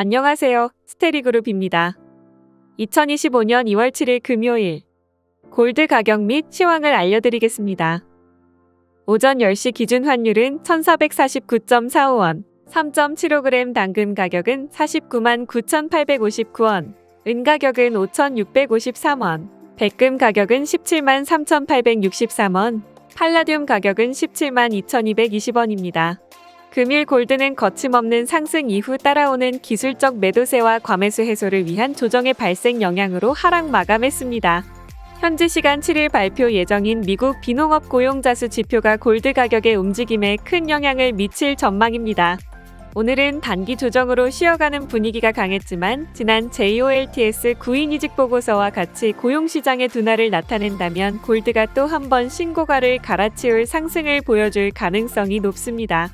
안녕하세요. 스테리그룹입니다. 2025년 2월 7일 금요일 골드 가격 및 시황을 알려드리겠습니다. 오전 10시 기준 환율은 1449.45원, 3.75g 당금 가격은 49만 9,859원, 은 가격은 5,653원, 백금 가격은 17만 3,863원, 팔라듐 가격은 17만 2,220원입니다. 금일 골드는 거침없는 상승 이후 따라오는 기술적 매도세와 과매수 해소를 위한 조정의 발생 영향으로 하락 마감했습니다. 현지 시간 7일 발표 예정인 미국 비농업 고용자수 지표가 골드 가격의 움직임에 큰 영향을 미칠 전망입니다. 오늘은 단기 조정으로 쉬어가는 분위기가 강했지만 지난 JOLTS 구인 이직 보고서와 같이 고용시장의 둔화를 나타낸다면 골드가 또 한 번 신고가를 갈아치울 상승을 보여줄 가능성이 높습니다.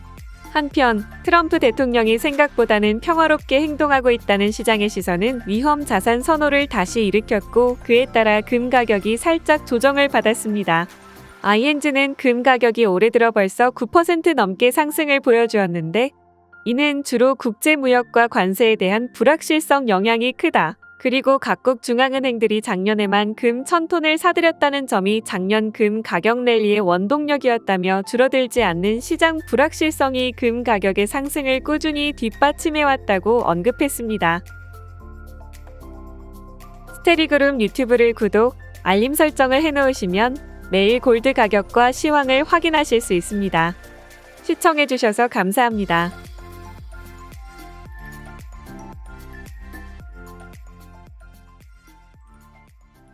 한편 트럼프 대통령이 생각보다는 평화롭게 행동하고 있다는 시장의 시선은 위험 자산 선호를 다시 일으켰고 그에 따라 금 가격이 살짝 조정을 받았습니다. ING는 금 가격이 올해 들어 벌써 9% 넘게 상승을 보여주었는데 이는 주로 국제 무역과 관세에 대한 불확실성 영향이 크다. 그리고 각국 중앙은행들이 작년에만 금 1000톤을 사들였다는 점이 작년 금 가격 랠리의 원동력이었다며 줄어들지 않는 시장 불확실성이 금 가격의 상승을 꾸준히 뒷받침해왔다고 언급했습니다. 스테리그룹 유튜브를 구독, 알림 설정을 해놓으시면 매일 골드 가격과 시황을 확인하실 수 있습니다. 시청해주셔서 감사합니다.